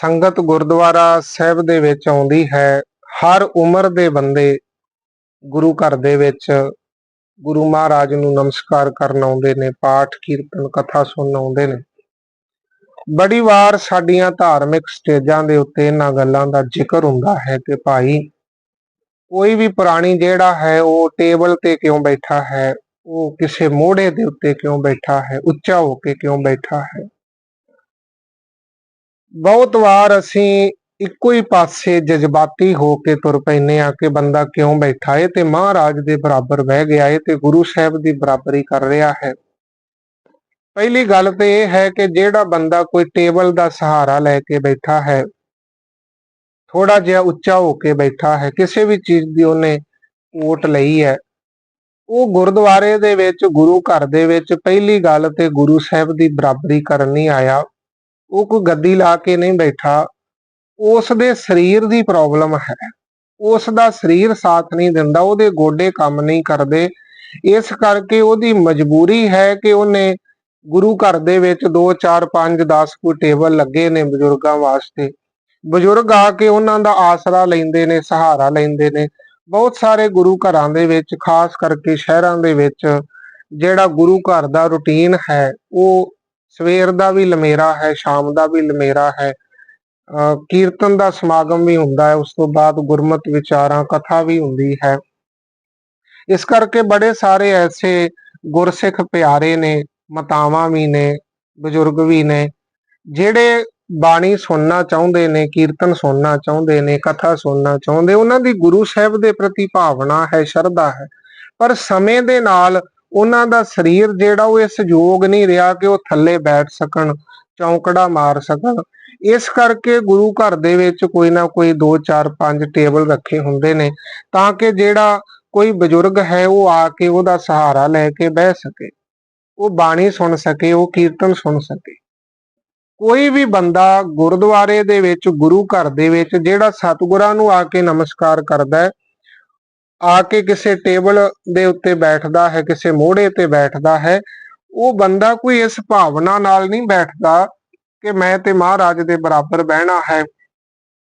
ਸੰਗਤ ਗੁਰਦੁਆਰਾ ਸਾਹਿਬ ਦੇ ਵਿੱਚ ਆਉਂਦੀ ਹੈ। ਹਰ ਉਮਰ ਦੇ ਬੰਦੇ ਗੁਰੂ ਘਰ ਦੇ ਵਿੱਚ ਗੁਰੂ ਮਹਾਰਾਜ ਨੂੰ ਨਮਸਕਾਰ ਕਰਨ ਆਉਂਦੇ ਨੇ, ਪਾਠ ਕੀਰਤਨ, ਕਥਾ ਸੁਣਨ ਆਉਂਦੇ ਨੇ। ਬੜੀ ਵਾਰ ਸਾਡੀਆਂ ਧਾਰਮਿਕ ਸਟੇਜਾਂ ਦੇ ਉੱਤੇ ਇਹਨਾਂ ਗੱਲਾਂ ਦਾ ਜ਼ਿਕਰ ਹੁੰਦਾ ਹੈ ਕਿ ਭਾਈ ਕੋਈ ਵੀ ਪ੍ਰਾਣੀ ਜਿਹੜਾ ਹੈ, ਉਹ ਟੇਬਲ ਤੇ ਕਿਉਂ ਬੈਠਾ ਹੈ? ਉਹ ਕਿਸੇ ਮੋੜੇ ਦੇ ਉੱਤੇ ਕਿਉਂ ਬੈਠਾ ਹੈ? ਉੱਚਾ ਹੋ ਕੇ ਕਿਉਂ ਬੈਠਾ ਹੈ? ਬਹੁਤ ਵਾਰ ਅਸੀਂ ਇੱਕੋ ਹੀ ਪਾਸੇ ਜਜ਼ਬਾਤੀ ਹੋ ਕੇ ਤੁਰ ਪੈਨੇ ਆ ਕਿ ਬੰਦਾ ਕਿਉਂ ਬੈਠਾ ਏ ਤੇ ਮਹਾਰਾਜ ਦੇ ਬਰਾਬਰ ਬਹਿ ਗਿਆ ਏ ਤੇ ਗੁਰੂ ਸਾਹਿਬ ਦੀ ਬਰਾਬਰੀ ਕਰ ਰਿਹਾ ਹੈ। ਪਹਿਲੀ ਗੱਲ ਤੇ ਇਹ ਹੈ ਕਿ ਜਿਹੜਾ ਬੰਦਾ ਕੋਈ ਟੇਬਲ ਦਾ ਸਹਾਰਾ ਲੈ ਕੇ ਬੈਠਾ ਹੈ ਥੋੜਾ ਜਿਹਾ ਉੱਚਾ ਹੋ ਕੇ ਬੈਠਾ ਹੈ, ਕਿਸੇ ਵੀ ਚੀਜ਼ ਦੀ ਉਹਨੇ ਓਟ ਲਈ ਹੈ, ਉਹ ਗੁਰਦੁਆਰੇ ਦੇ ਵਿੱਚ, ਗੁਰੂ ਘਰ ਦੇ ਵਿੱਚ ਪਹਿਲੀ ਗੱਲ ਤੇ ਗੁਰੂ ਸਾਹਿਬ ਦੀ ਬਰਾਬਰੀ ਕਰਨ ਨਹੀਂ ਆਇਆ। ਉਹ ਕੋਈ ਗੱਦੀ ਲਾ ਕੇ ਨਹੀਂ ਬੈਠਾ, ਉਸ ਦੇ ਸਰੀਰ ਦੀ ਪ੍ਰੋਬਲਮ ਹੈ। ਉਸ ਦਾ ਸਰੀਰ ਸਾਥ ਨਹੀਂ ਦਿੰਦਾ, ਉਹਦੇ ਗੋਡੇ ਕੰਮ ਨਹੀਂ ਕਰਦੇ। ਇਸ ਕਰਕੇ ਉਹਦੀ ਮਜਬੂਰੀ ਹੈ ਕਿ ਉਹਨੇ ਗੁਰੂ ਘਰ ਦੇ ਵਿੱਚ 2 4 5 10 ਕੋਈ ਟੇਬਲ ਲੱਗੇ ਨੇ ਬਜ਼ੁਰਗਾਂ ਵਾਸਤੇ। ਬਜ਼ੁਰਗ ਆ ਕੇ ਉਹਨਾਂ ਦਾ ਆਸਰਾ ਲੈਂਦੇ ਨੇ, ਸਹਾਰਾ ਲੈਂਦੇ ਨੇ। ਬਹੁਤ ਸਾਰੇ ਗੁਰੂ ਘਰਾਂ ਦੇ ਵਿੱਚ, ਖਾਸ ਕਰਕੇ ਸ਼ਹਿਰਾਂ ਦੇ ਵਿੱਚ, ਜਿਹੜਾ ਗੁਰੂ ਘਰ ਦਾ ਰੁਟੀਨ ਹੈ, ਉਹ ਸਵੇਰ ਦਾ ਵੀ ਲਮੇਰਾ ਹੈ, ਸ਼ਾਮ ਦਾ ਵੀ ਲਮੇਰਾ ਹੈ। ਕੀਰਤਨ ਦਾ ਸਮਾਗਮ ਵੀ ਹੁੰਦਾ ਹੈ, ਉਸ ਤੋਂ ਬਾਅਦ ਗੁਰਮਤ ਵਿਚਾਰਾਂ, ਕਥਾ ਵੀ ਹੁੰਦੀ ਹੈ। ਇਸ ਕਰਕੇ ਬੜੇ ਸਾਰੇ ਐਸੇ ਗੁਰਸਿੱਖ ਪਿਆਰੇ ਨੇ, ਮਤਾਵਾਂ ਵੀ ਨੇ, ਬਜ਼ੁਰਗ ਵੀ ਨੇ, ਜਿਹੜੇ ਬਾਣੀ ਸੁਣਨਾ ਚਾਹੁੰਦੇ ਨੇ, ਕੀਰਤਨ ਸੁਣਨਾ ਚਾਹੁੰਦੇ ਨੇ, ਕਥਾ ਸੁਣਨਾ ਚਾਹੁੰਦੇ, ਉਹਨਾਂ ਦੀ ਗੁਰੂ ਸਾਹਿਬ ਦੇ ਪ੍ਰਤੀ ਭਾਵਨਾ ਹੈ, ਸ਼ਰਧਾ ਹੈ। ਪਰ ਸਮੇਂ ਦੇ ਨਾਲ ਉਹਨਾਂ ਦਾ ਸਰੀਰ ਜਿਹੜਾ ਉਹ ਇਸ ਯੋਗ ਨਹੀਂ ਰਿਹਾ ਕਿ ਉਹ ਥੱਲੇ ਬੈਠ ਸਕਣ, ਚੌਂਕੜਾ ਮਾਰ ਸਕਣ। ਇਸ ਕਰਕੇ ਗੁਰੂ ਘਰ ਦੇ ਵਿੱਚ ਕੋਈ ਨਾ ਕੋਈ 2 4 5 ਟੇਬਲ ਰੱਖੇ ਹੁੰਦੇ ਨੇ ਤਾਂ ਕਿ ਜਿਹੜਾ ਕੋਈ ਬਜ਼ੁਰਗ ਹੈ ਉਹ ਆ ਕੇ ਉਹਦਾ ਸਹਾਰਾ ਲੈ ਕੇ ਬਹਿ ਸਕੇ। ਉਹ ਬਾਣੀ ਸੁਣ ਸਕੇ, ਉਹ ਕੀਰਤਨ ਸੁਣ ਸਕੇ। ਕੋਈ ਵੀ ਬੰਦਾ ਗੁਰਦੁਆਰੇ ਦੇ ਵਿੱਚ, ਗੁਰੂ ਘਰ ਦੇ ਵਿੱਚ ਜਿਹੜਾ ਸਤਿਗੁਰਾਂ ਨੂੰ ਆ ਕੇ ਨਮਸਕਾਰ ਕਰਦਾ ਹੈ ਆ ਕੇ ਕਿਸੇ ਟੇਬਲ ਦੇ ਉੱਤੇ ਬੈਠਦਾ ਹੈ, ਕਿਸੇ ਮੋਢੇ ਤੇ ਬੈਠਦਾ ਹੈ, ਉਹ ਬੰਦਾ ਕੋਈ ਇਸ ਭਾਵਨਾ ਨਾਲ ਨਹੀਂ ਬੈਠਦਾ ਕਿ ਮੈਂ ਤੇ ਮਹਾਰਾਜ ਦੇ ਬਰਾਬਰ ਬਹਿਣਾ ਹੈ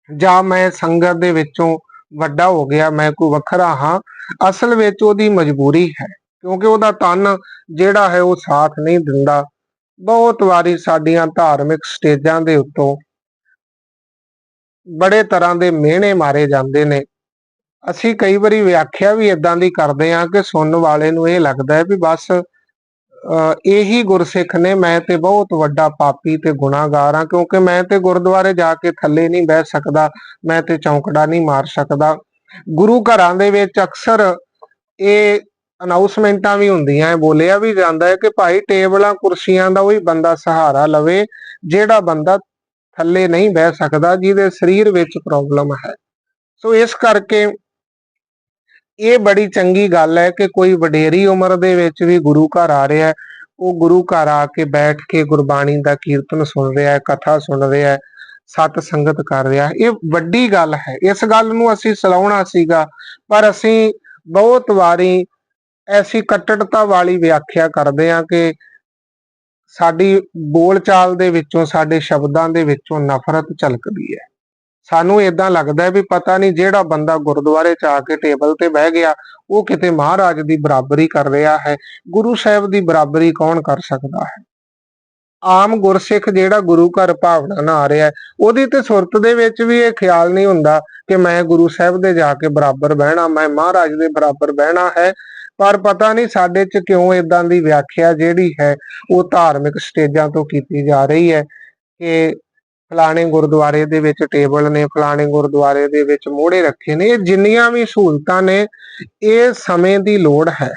ਜਾਂ ਮੈਂ ਸੰਗਤ ਦੇ ਵਿੱਚੋਂ ਵੱਡਾ ਹੋ ਗਿਆ, ਮੈਂ ਕੋਈ ਵੱਖਰਾ ਹਾਂ, ਅਸਲ ਵਿੱਚ ਉਹਦੀ ਮਜਬੂਰੀ ਹੈ, ਕਿਉਂਕਿ ਉਹਦਾ ਤਨ ਜਿਹੜਾ ਹੈ ਉਹ ਸਾਥ ਨਹੀਂ ਦਿੰਦਾ। ਬਹੁਤ ਵਾਰੀ ਸਾਡੀਆਂ ਧਾਰਮਿਕ ਸਟੇਜਾਂ ਦੇ ਉੱਤੋਂ ਬੜੇ ਤਰ੍ਹਾਂ ਦੇ ਮਿਹਣੇ ਮਾਰੇ ਜਾਂਦੇ ਨੇ। ਅਸੀਂ ਕਈ ਵਾਰੀ ਵਿਆਖਿਆ ਵੀ ਇਦਾਂ ਦੀ ਕਰਦੇ ਆ ਕਿ ਸੁਣਨ ਵਾਲੇ ਨੂੰ ਇਹ ਲੱਗਦਾ ਹੈ ਵੀ ਬਸ ਇਹੀ ਗੁਰਸਿੱਖ ਨੇ ਮੈਂ ਤੇ ਬਹੁਤ ਵੱਡਾ ਪਾਪੀ ਤੇ ਗੁਨਾਹਗਾਰ ਆ ਕਿਉਂਕਿ ਮੈਂ ਤੇ ਗੁਰਦੁਆਰੇ ਜਾ ਕੇ ਥੱਲੇ ਨਹੀਂ ਬਹਿ ਸਕਦਾ, ਮੈਂ ਤੇ ਚੌਂਕੜਾ ਨਹੀਂ ਮਾਰ ਸਕਦਾ। ਗੁਰੂ ਘਰਾਂ ਦੇ ਵਿੱਚ ਅਕਸਰ ਇਹ ਅਨਾਉਂਸਮੈਂਟਾਂ ਵੀ ਹੁੰਦੀਆਂ ਬੋਲਿਆ ਵੀ ਜਾਂਦਾ ਹੈ ਕਿ ਭਾਈ ਟੇਬਲਾਂ ਕੁਰਸੀਆਂ ਦਾ ਉਹੀ ਬੰਦਾ ਸਹਾਰਾ ਲਵੇ, ਜਿਹੜਾ ਬੰਦਾ ਥੱਲੇ ਨਹੀਂ ਬਹਿ ਸਕਦਾ, ਜਿਹਦੇ ਸਰੀਰ ਵਿੱਚ ਪ੍ਰੋਬਲਮ ਹੈ। ਸੋ ਇਸ ਕਰਕੇ ਇਹ ਬੜੀ ਚੰਗੀ ਗੱਲ ਹੈ ਕਿ ਕੋਈ ਵਡੇਰੀ ਉਮਰ ਦੇ ਵਿੱਚ ਵੀ ਗੁਰੂ ਘਰ ਆ ਰਿਹਾ ਹੈ। ਉਹ ਗੁਰੂ ਘਰ ਆ ਕੇ ਬੈਠ ਕੇ ਗੁਰਬਾਣੀ ਦਾ ਕੀਰਤਨ ਸੁਣ ਰਿਹਾ ਹੈ, ਕਥਾ ਸੁਣ ਰਿਹਾ ਹੈ, ਸਤ ਸੰਗਤ ਕਰ ਰਿਹਾ ਇਹ ਵੱਡੀ ਗੱਲ ਹੈ। ਇਸ ਗੱਲ ਨੂੰ ਅਸੀਂ ਸਲਾਉਣਾ ਸੀਗਾ, ਪਰ ਅਸੀਂ ਬਹੁਤ ਵਾਰੀ ਐਸੀ ਕੱਟੜਤਾ ਵਾਲੀ ਵਿਆਖਿਆ ਕਰਦੇ ਆ ਕਿ ਸਾਡੀ ਬੋਲਚਾਲ ਦੇ ਵਿੱਚੋਂ, ਸਾਡੇ ਸ਼ਬਦਾਂ ਦੇ ਵਿੱਚੋਂ ਨਫ਼ਰਤ ਝਲਕਦੀ ਹੈ। ਸਾਨੂੰ ਇਦਾਂ ਲੱਗਦਾ ਵੀ ਪਤਾ ਨਹੀਂ ਜਿਹੜਾ ਬੰਦਾ ਗੁਰਦੁਆਰੇ 'ਚ ਆ ਕੇ ਟੇਬਲ ਤੇ ਬਹਿ ਗਿਆ, ਉਹ ਕਿਤੇ ਮਹਾਰਾਜ ਦੀ ਬਰਾਬਰੀ ਕਰ ਰਿਹਾ ਹੈ, ਗੁਰੂ ਸਾਹਿਬ ਦੀ ਬਰਾਬਰੀ ਕੌਣ ਕਰ ਸਕਦਾ ਹੈ? ਆਮ ਗੁਰਸਿੱਖ ਜਿਹੜਾ ਗੁਰੂ ਘਰ ਭਾਵਨਾ ਨਾਲ ਆ ਰਿਹਾ ਉਹਦੀ ਤੇ ਸੁਰਤ ਦੇ ਵਿੱਚ ਵੀ ਇਹ ਖਿਆਲ ਨਹੀਂ ਹੁੰਦਾ ਕਿ ਮੈਂ ਗੁਰੂ ਸਾਹਿਬ ਦੇ ਜਾ ਕੇ ਬਰਾਬਰ ਬਹਿਣਾ, ਮੈਂ ਮਹਾਰਾਜ ਦੇ ਬਰਾਬਰ ਬਹਿਣਾ ਹੈ, ਪਰ ਪਤਾ ਨਹੀਂ ਸਾਡੇ 'ਚ ਕਿਉਂ ਇਦਾਂ ਦੀ ਵਿਆਖਿਆ ਜਿਹੜੀ ਹੈ, ਉਹ ਧਾਰਮਿਕ ਸਟੇਜਾਂ ਤੋਂ ਕੀਤੀ ਜਾ ਰਹੀ ਹੈ ਕਿ ਫਲਾਣੇ ਗੁਰਦੁਆਰੇ ਦੇ ਵਿੱਚ ਟੇਬਲ ਨੇ, ਫਲਾਣੇ ਗੁਰਦੁਆਰੇ ਦੇ ਵਿੱਚ ਮੋੜੇ ਰੱਖੇ ਨੇ। ਇਹ ਜਿੰਨੀਆਂ ਵੀ ਸਹੂਲਤਾਂ ਨੇ, ਇਹ ਸਮੇਂ ਦੀ ਲੋੜ ਹੈ।